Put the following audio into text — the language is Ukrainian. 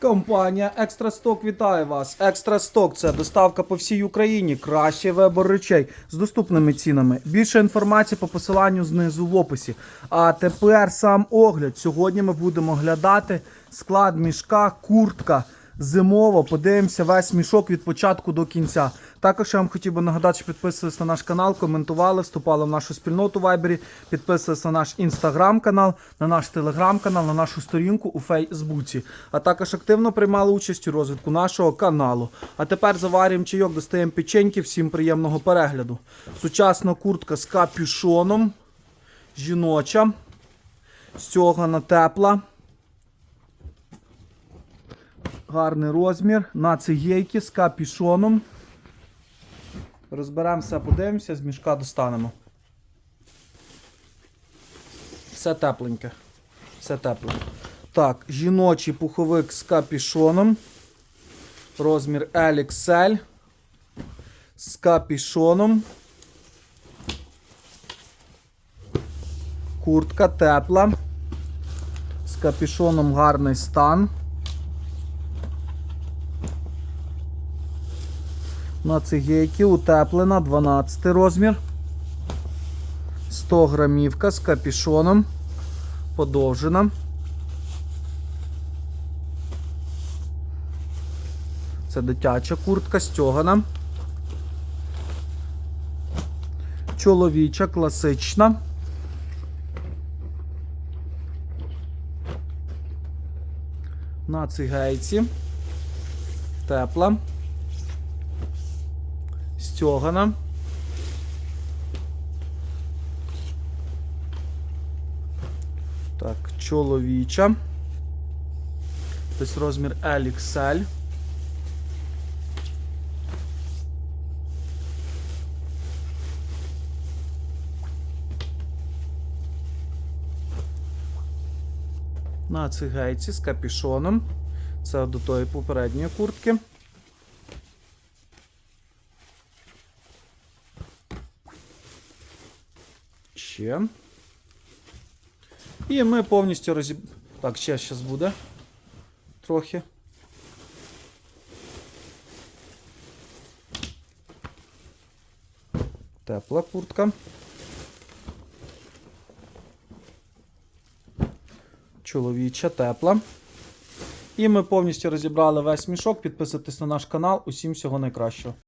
Компанія Екстрасток вітає вас. Екстрасток це доставка по всій Україні. Кращий вибор речей з доступними цінами. Більше інформації по посиланню знизу в описі. А тепер сам огляд. Сьогодні ми будемо оглядати склад мішка, куртка. Зимово подивимося весь мішок від початку до кінця. Також я вам хотів би нагадати, що підписувалися на наш канал, коментували, вступали в нашу спільноту в Вайбері, підписувалися на наш інстаграм-канал, на наш телеграм-канал, на нашу сторінку у Фейсбуці. А також активно приймали участь у розвитку нашого каналу. А тепер заварюємо чайок, достаємо печеньки. Всім приємного перегляду. Сучасна куртка з капюшоном, жіноча, стягана тепла. Гарний розмір на цигейки з капюшоном. Розберемо все, подивимося, з мішка достанемо. Все тепленьке. Все тепле. Так, жіночий пуховик з капюшоном. Розмір LXL. З капюшоном. Куртка тепла. З капюшоном гарний стан. На цигейки утеплена 12 розмір. 100 грамівка з капюшоном. Подовжена. Це дитяча куртка стьогана. Чоловіча класична. На цигейці. Тепла стьогана. Так, чоловіча. Десь розмір LXL. На цигейці з капюшоном. Це до тої попередньої куртки. Ще. І ми повністю розіб... Так, ще зараз буде. Трохи. Тепла куртка. Чоловіча тепла. І ми повністю розібрали весь мішок. Підписуйтесь на наш канал. Усім всього найкращого.